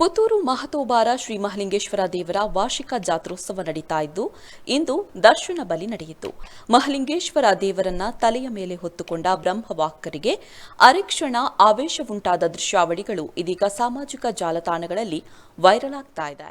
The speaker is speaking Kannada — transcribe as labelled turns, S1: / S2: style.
S1: ಪುತ್ತೂರು ಮಹತೋಬಾರ ಶ್ರೀ ಮಹಲಿಂಗೇಶ್ವರ ದೇವರ ವಾರ್ಷಿಕ ಜಾತ್ರೋತ್ಸವ ನಡೀತಾ ಇದ್ದು, ಇಂದು ದರ್ಶನ ಬಲಿ ನಡೆಯಿತು. ಮಹಲಿಂಗೇಶ್ವರ ದೇವರನ್ನ ತಲೆಯ ಮೇಲೆ ಹೊತ್ತುಕೊಂಡ ಬ್ರಹ್ಮವಾಕರಿಗೆ ಅರೆಕ್ಷಣ ಆವೇಶವುಂಟಾದ ದೃಶ್ಯಾವಳಿಗಳು ಇದೀಗ ಸಾಮಾಜಿಕ ಜಾಲತಾಣಗಳಲ್ಲಿ ವೈರಲ್ ಆಗ್ತಾ ಇದೆ.